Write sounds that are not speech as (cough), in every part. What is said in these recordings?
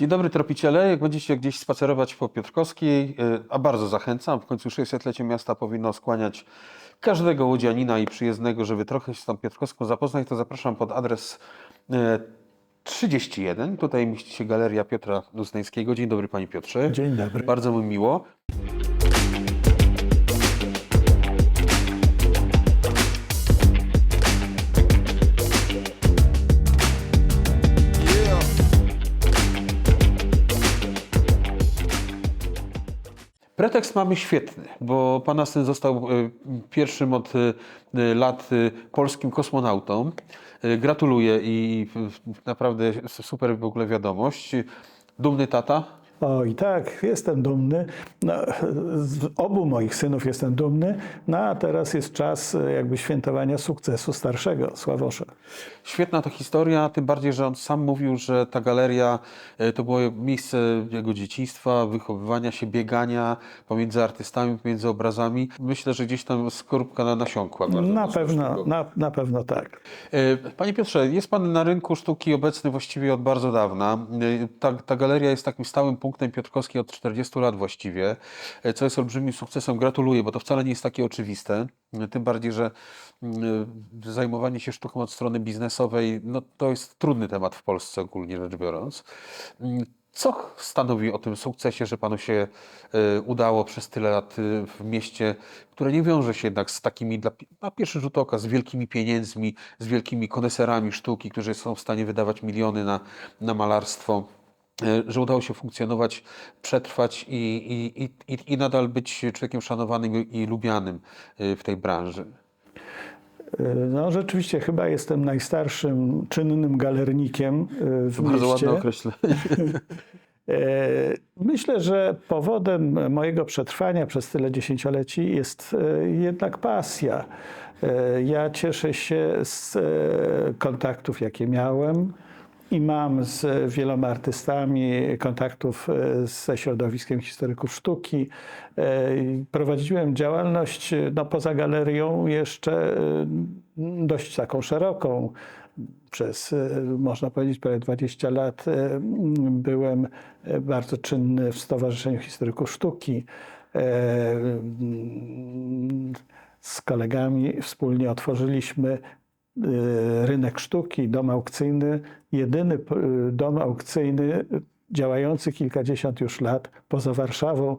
Dzień dobry tropiciele. Jak będziecie gdzieś spacerować po Piotrkowskiej, y, a bardzo zachęcam, w końcu 600-lecie miasta powinno skłaniać każdego łodzianina i przyjezdnego, żeby trochę się z tą Piotrkowską zapoznać, to zapraszam pod adres y, 31. Tutaj mieści się Galeria Piotra Dusnańskiego. Dzień dobry Panie Piotrze. Dzień dobry. Bardzo mi miło. Pretekst mamy świetny, bo Pana syn został e, pierwszym od e, lat e, polskim kosmonautą. Gratuluję i naprawdę super w ogóle wiadomość. Dumny tata? O i tak, jestem dumny. No, z obu moich synów jestem dumny. No a teraz jest czas e, jakby świętowania sukcesu starszego, Sławosza. Świetna to historia, tym bardziej, że on sam mówił, że ta galeria e, to było miejsce jego dzieciństwa, wychowywania się, biegania pomiędzy artystami, pomiędzy obrazami. Myślę, że gdzieś tam skorupka na nasiąkła. Na pewno, na, na pewno tak. E, Panie Piotrze, jest Pan na rynku sztuki obecny właściwie od bardzo dawna. Ta, ta galeria jest takim stałym punktem Piotrkowskiej od 40 lat właściwie, e, co jest olbrzymim sukcesem. Gratuluję, bo to wcale nie jest takie oczywiste. E, Tym bardziej, że mm, e, zajmowanie się sztuką od strony biznesowej, no to jest trudny temat w Polsce ogólnie rzecz biorąc. Mm, Co stanowi o tym sukcesie, że Panu się udało przez tyle lat w mieście, które nie wiąże się jednak z takimi, dla, na pierwszy rzut oka, z wielkimi pieniędzmi, z wielkimi koneserami sztuki, którzy są w stanie wydawać miliony na, na malarstwo, że udało się funkcjonować, przetrwać i, i, i, i- nadal być człowiekiem szanowanym i lubianym e, w tej branży. E, No rzeczywiście chyba jestem najstarszym czynnym galernikiem e, w Bardzo mieście. ładne określenie. (laughs) E, Myślę, że powodem mojego przetrwania przez tyle dziesięcioleci jest e, jednak pasja. E, Ja cieszę się z e, kontaktów, jakie miałem i mam z wieloma artystami, kontaktów e, ze środowiskiem historyków sztuki. E, Prowadziłem działalność e, no, poza galerią jeszcze dość taką szeroką przez, można powiedzieć, prawie 20 lat byłem bardzo czynny w Stowarzyszeniu Historyków Sztuki. Z kolegami wspólnie otworzyliśmy rynek sztuki, dom aukcyjny, jedyny e, dom aukcyjny działający kilkadziesiąt już lat poza Warszawą.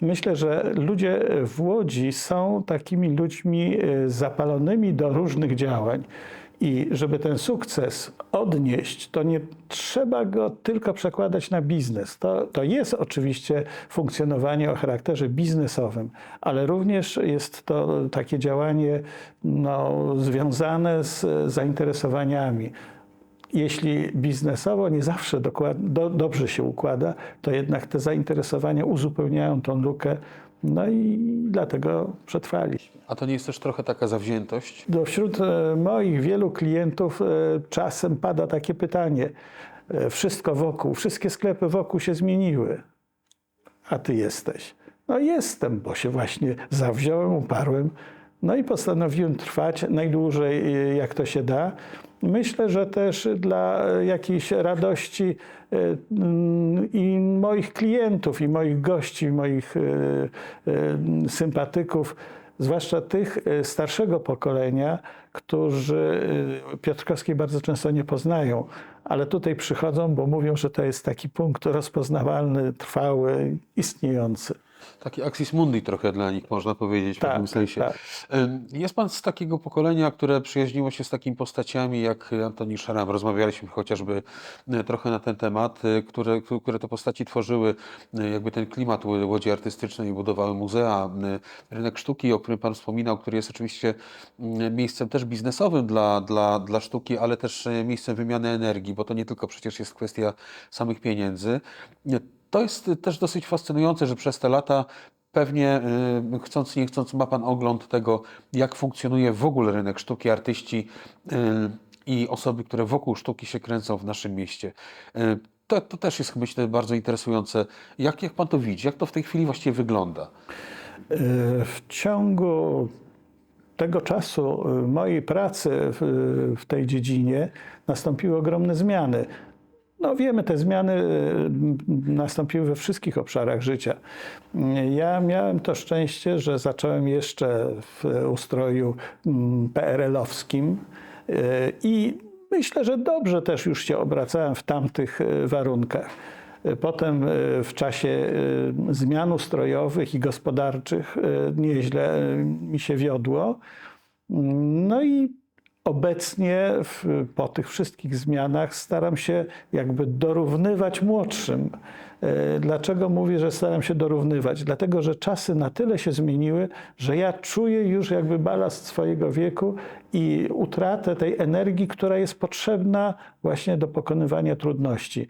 Myślę, że ludzie w Łodzi są takimi ludźmi e, zapalonymi do różnych działań. I żeby ten sukces odnieść, to nie trzeba go tylko przekładać na biznes. To, to jest oczywiście funkcjonowanie o charakterze biznesowym, ale również jest to takie działanie no, związane z zainteresowaniami. Jeśli biznesowo nie zawsze dokład, do, dobrze się układa, to jednak te zainteresowania uzupełniają tą lukę, no i dlatego przetrwaliśmy. A to nie jest też trochę taka zawziętość? Do wśród e, moich wielu klientów e, czasem pada takie pytanie: e, wszystko wokół, wszystkie sklepy wokół się zmieniły, a ty jesteś. No jestem, bo się właśnie zawziąłem, uparłem, no i postanowiłem trwać najdłużej, e, jak to się da. Myślę, że też dla e, jakiejś radości e, mm, i moich klientów, i moich gości, i moich sympatyków, zwłaszcza tych starszego pokolenia, którzy Piotrkowskiej bardzo często nie poznają, ale tutaj przychodzą, bo mówią, że to jest taki punkt rozpoznawalny, trwały, istniejący. Taki axis mundi trochę dla nich, można powiedzieć w Tak, pewnym sensie. tak. Jest pan z takiego pokolenia, które przyjaźniło się z takimi postaciami jak Antoni Szaram. Rozmawialiśmy chociażby e, trochę na ten temat, e, które, które to postaci tworzyły e, jakby ten klimat Łodzi Artystycznej, budowały muzea, rynek sztuki, o którym pan wspominał, który jest oczywiście mm, miejscem też biznesowym dla, dla, dla sztuki, ale też miejscem wymiany energii, bo to nie tylko przecież jest kwestia samych pieniędzy. To jest e, też dosyć fascynujące, że przez te lata pewnie y, chcąc nie chcąc ma Pan ogląd tego, jak funkcjonuje w ogóle rynek sztuki, artyści y, i osoby, które wokół sztuki się kręcą w naszym mieście. Y, To, to też jest myślę bardzo interesujące. Jak, jak Pan to widzi? Jak to w tej chwili właściwie wygląda? W ciągu tego czasu mojej pracy w, w tej dziedzinie nastąpiły ogromne zmiany. No wiemy, te zmiany y, nastąpiły we wszystkich obszarach życia. Ja miałem to szczęście, że zacząłem jeszcze w ustroju mm, PRL-owskim y, i myślę, że dobrze też już się obracałem w tamtych y, warunkach. Potem w czasie zmian ustrojowych i gospodarczych nieźle mi się wiodło. No i obecnie w, po tych wszystkich zmianach staram się jakby dorównywać młodszym. E, Dlaczego mówię, że staram się dorównywać? Dlatego, że czasy na tyle się zmieniły, że ja czuję już jakby balast swojego wieku i utratę tej energii, która jest potrzebna właśnie do pokonywania trudności.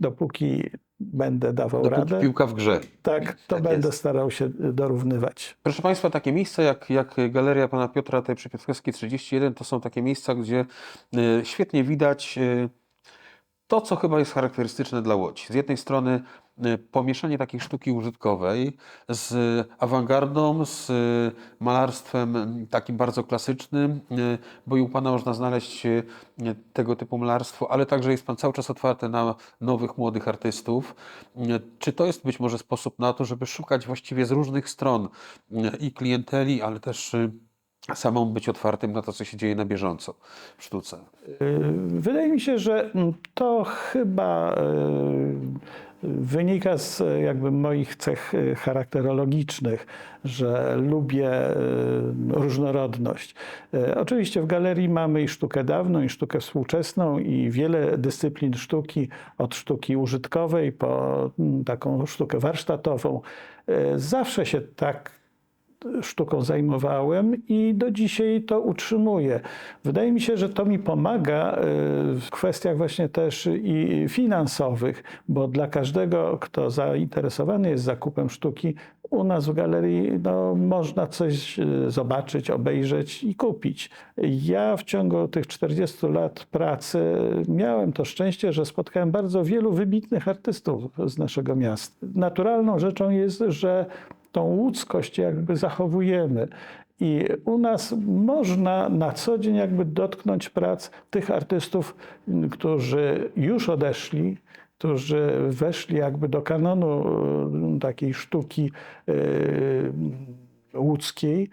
Dopóki będę dawał Dopóki radę, piłka w grze. tak, to Tak będę jest. starał się dorównywać. Proszę Państwa, takie miejsca jak, jak Galeria Pana Piotra tej przy Piotrkowskiej 31 to są takie miejsca, gdzie y, świetnie widać y, to, co chyba jest charakterystyczne dla Łodzi. Z jednej strony y, pomieszanie takiej sztuki użytkowej z awangardą, z y, malarstwem takim bardzo klasycznym, y, bo i u Pana można znaleźć tego typu malarstwo, ale także jest Pan cały czas otwarty na nowych, młodych artystów. Czy to jest być może sposób na to, żeby szukać właściwie z różnych stron i klienteli, ale też samą być otwartym na to, co się dzieje na bieżąco w sztuce? Y, Wydaje mi się, że to chyba y, wynika z jakby moich cech y, charakterologicznych, że lubię różnorodność. Oczywiście w galerii mamy i sztukę dawną, i sztukę współczesną, i wiele dyscyplin sztuki, od sztuki użytkowej po mm, taką sztukę warsztatową. Zawsze się tak sztuką zajmowałem i do dzisiaj to utrzymuję. Wydaje mi się, że to mi pomaga y, w kwestiach właśnie też i finansowych, bo dla każdego, kto zainteresowany jest zakupem sztuki, u nas w galerii no, można coś y, zobaczyć, obejrzeć i kupić. Ja w ciągu tych 40 lat pracy miałem to szczęście, że spotkałem bardzo wielu wybitnych artystów z naszego miasta. Naturalną rzeczą jest, że tą ludzkość jakby zachowujemy. I u nas można na co dzień jakby dotknąć prac tych artystów, którzy już odeszli, którzy weszli jakby do kanonu e, takiej sztuki e, łódzkiej.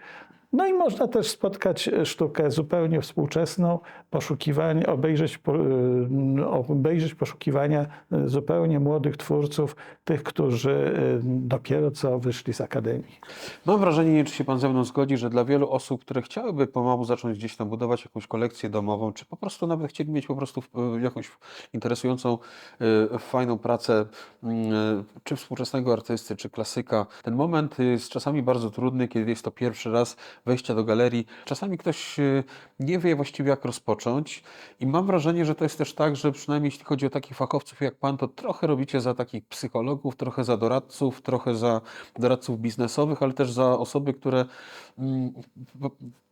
No i można też spotkać sztukę zupełnie współczesną, poszukiwanie, obejrzeć, y, obejrzeć poszukiwania zupełnie młodych twórców, tych, którzy dopiero co wyszli z akademii. Mam wrażenie, nie wiem, czy się Pan ze mną zgodzi, że dla wielu osób, które chciałyby pomału zacząć gdzieś tam budować jakąś kolekcję domową, czy po prostu nawet chcieli mieć po prostu e, jakąś interesującą, e, fajną pracę, e, czy współczesnego artysty, czy klasyka, ten moment jest czasami bardzo trudny, kiedy jest to pierwszy raz wejścia do galerii. Czasami ktoś e, nie wie właściwie, jak rozpocząć i mam wrażenie, że to jest też tak, że przynajmniej jeśli chodzi o takich fachowców jak Pan, to trochę robicie za takich psychologów, trochę za doradców, trochę za doradców biznesowych, ale też za osoby, które mm,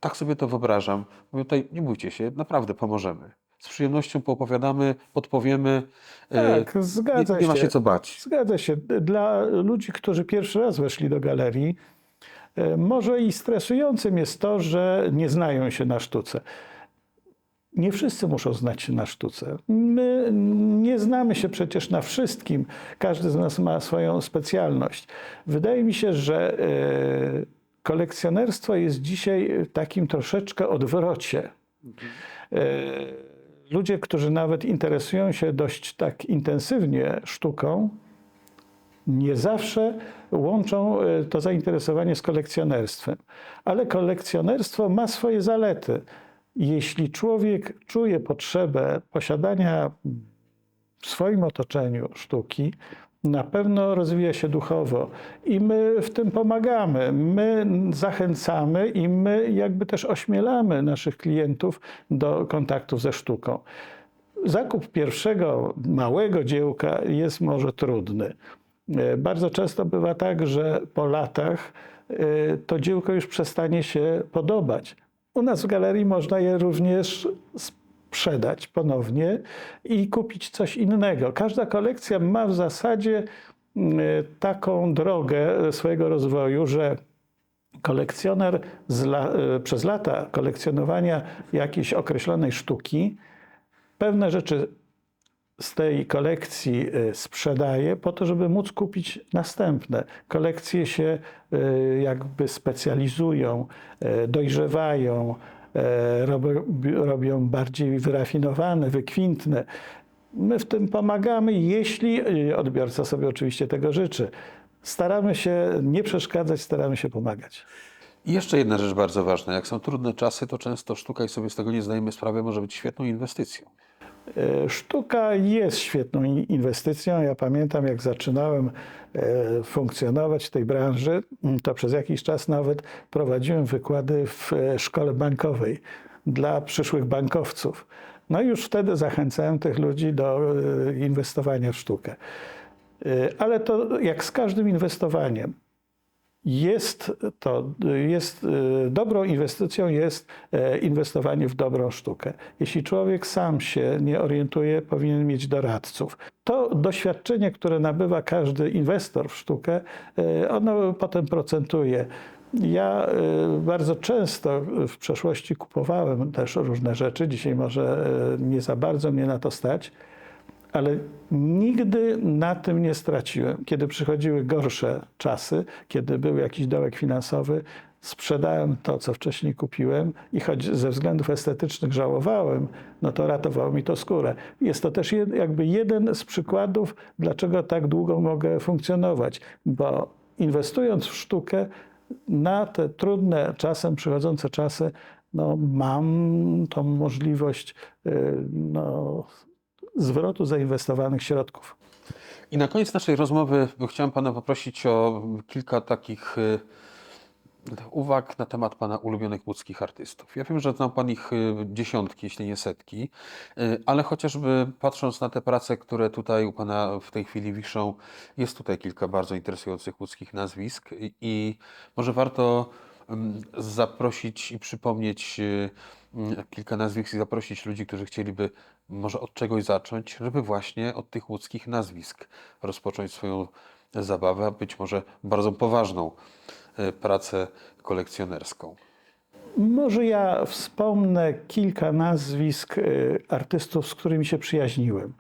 tak sobie to wyobrażam. Mówię tutaj, nie bójcie się, naprawdę pomożemy. Z przyjemnością poopowiadamy, podpowiemy. e, Tak, zgadza nie, nie ma się. się co bać. Zgadza się. Dla ludzi, którzy pierwszy raz weszli do galerii, może i stresującym jest to, że nie znają się na sztuce. Nie wszyscy muszą znać się na sztuce. My nie znamy się przecież na wszystkim. Każdy z nas ma swoją specjalność. Wydaje mi się, że e, kolekcjonerstwo jest dzisiaj takim troszeczkę odwrocie. E, Ludzie, którzy nawet interesują się dość tak intensywnie sztuką, nie zawsze łączą e, to zainteresowanie z kolekcjonerstwem. Ale kolekcjonerstwo ma swoje zalety. Jeśli człowiek czuje potrzebę posiadania w swoim otoczeniu sztuki, na pewno rozwija się duchowo i my w tym pomagamy. My zachęcamy i my jakby też ośmielamy naszych klientów do kontaktów ze sztuką. Zakup pierwszego małego dziełka jest może trudny. E, Bardzo często bywa tak, że po latach e, to dziełko już przestanie się podobać. U nas w galerii można je również sprzedać ponownie i kupić coś innego. Każda kolekcja ma w zasadzie mm, taką drogę swojego rozwoju, że kolekcjoner la, e, przez lata kolekcjonowania jakiejś określonej sztuki pewne rzeczy z tej kolekcji y, sprzedaję po to, żeby móc kupić następne. Kolekcje się y, jakby specjalizują, y, dojrzewają, robią, bardziej wyrafinowane, wykwintne. My w tym pomagamy, jeśli odbiorca sobie oczywiście tego życzy. Staramy się nie przeszkadzać, staramy się pomagać. I jeszcze jedna rzecz bardzo ważna. Jak są trudne czasy, to często sztuka i sobie z tego nie zdajemy sprawy, może być świetną inwestycją. E, Sztuka jest świetną in- inwestycją. Ja pamiętam, jak zaczynałem e, funkcjonować w tej branży, to przez jakiś czas nawet prowadziłem wykłady w e, szkole bankowej dla przyszłych bankowców. No i już wtedy zachęcałem tych ludzi do inwestowania w sztukę. Ale to jak z każdym inwestowaniem, jest to, jest e, dobrą inwestycją jest e, inwestowanie w dobrą sztukę. Jeśli człowiek sam się nie orientuje, powinien mieć doradców. To doświadczenie, które nabywa każdy inwestor w sztukę, e, ono potem procentuje. Ja bardzo często w przeszłości kupowałem też różne rzeczy. Dzisiaj może nie za bardzo mnie na to stać ale nigdy na tym nie straciłem. Kiedy przychodziły gorsze czasy, kiedy był jakiś dołek finansowy, sprzedałem to, co wcześniej kupiłem i choć ze względów estetycznych żałowałem, no to ratowało mi to skórę. Jest to też jed, jakby jeden z przykładów, dlaczego tak długo mogę funkcjonować, bo inwestując w sztukę, na te trudne, czasem przychodzące czasy, no, mam tą możliwość y, no, zwrotu zainwestowanych środków. I na koniec naszej rozmowy chciałem Pana poprosić o kilka takich y, uwag na temat Pana ulubionych łódzkich artystów. Ja wiem, że znam Pan ich y, dziesiątki, jeśli nie setki, y, ale chociażby patrząc na te prace, które tutaj u Pana w tej chwili wiszą, jest tutaj kilka bardzo interesujących łódzkich nazwisk i, może warto zaprosić i przypomnieć kilka nazwisk i zaprosić ludzi, którzy chcieliby może od czegoś zacząć, żeby właśnie od tych łódzkich nazwisk rozpocząć swoją zabawę, a być może bardzo poważną y, pracę kolekcjonerską. Może ja wspomnę kilka nazwisk y, artystów, z którymi się przyjaźniłem,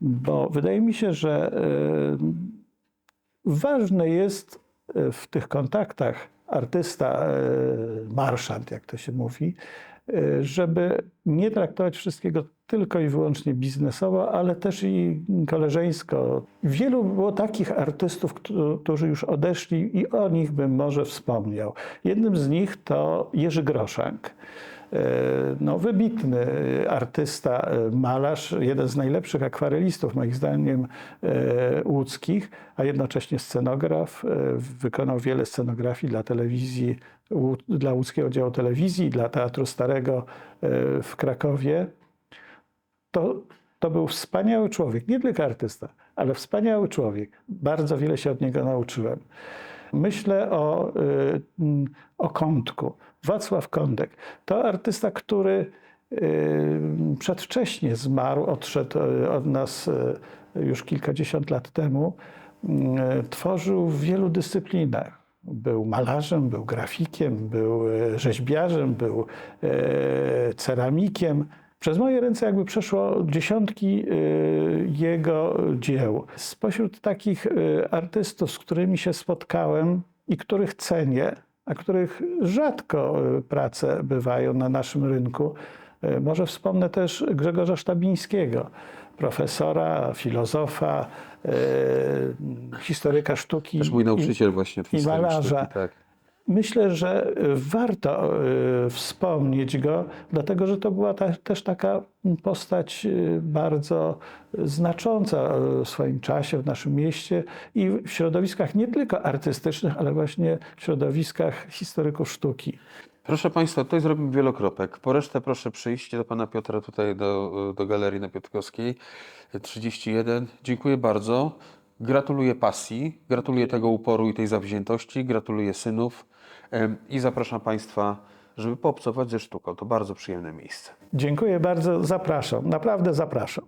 bo wydaje mi się, że y, ważne jest w tych kontaktach artysta, marszant, jak to się mówi, żeby nie traktować wszystkiego tylko i wyłącznie biznesowo, ale też i koleżeńsko. Wielu było takich artystów, któ- którzy już odeszli i o nich bym może wspomniał. Jednym z nich to Jerzy Groszank. E, No, wybitny artysta, e, malarz, jeden z najlepszych akwarelistów, moim zdaniem, e, łódzkich, a jednocześnie scenograf. Wykonał wiele scenografii dla telewizji, dla łódzkiego działu telewizji, dla Teatru Starego e, w Krakowie. To, to był wspaniały człowiek, nie tylko artysta, ale wspaniały człowiek. Bardzo wiele się od niego nauczyłem. Myślę o, y, o Kątku. Wacław Kądek to artysta, który y, przedwcześnie zmarł, odszedł y, od nas już kilkadziesiąt lat temu. Tworzył w wielu dyscyplinach. Był malarzem, był grafikiem, był y, rzeźbiarzem, był y, ceramikiem. Przez moje ręce jakby przeszło dziesiątki y, jego dzieł. Spośród takich artystów, z którymi się spotkałem i których cenię, a których rzadko prace bywają na naszym rynku, może wspomnę też Grzegorza Sztabińskiego, profesora, filozofa, y, historyka sztuki. Też mój i- nauczyciel właśnie w i historii malarza. sztuki, tak. Myślę, że warto y, wspomnieć go, dlatego że to była ta, też taka postać y, bardzo znacząca w swoim czasie w naszym mieście i w środowiskach nie tylko artystycznych, ale właśnie w środowiskach historyków sztuki. Proszę Państwa, tutaj zrobimy wielokropek. Po resztę proszę przyjść do Pana Piotra tutaj do, do galerii na Piotrkowskiej 31. Dziękuję bardzo. Gratuluję pasji, gratuluję tego uporu i tej zawziętości, gratuluję synów i zapraszam Państwa, żeby poobcować ze sztuką. To bardzo przyjemne miejsce. Dziękuję bardzo, zapraszam, naprawdę zapraszam.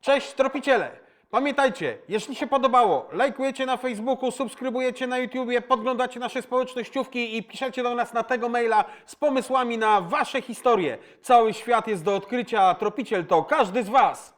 Cześć tropiciele! Pamiętajcie, jeśli się podobało, lajkujecie na Facebooku, subskrybujecie na YouTubie, podglądacie nasze społecznościówki i piszecie do nas na tego maila z pomysłami na wasze historie. Cały świat jest do odkrycia, a tropiciel to każdy z was!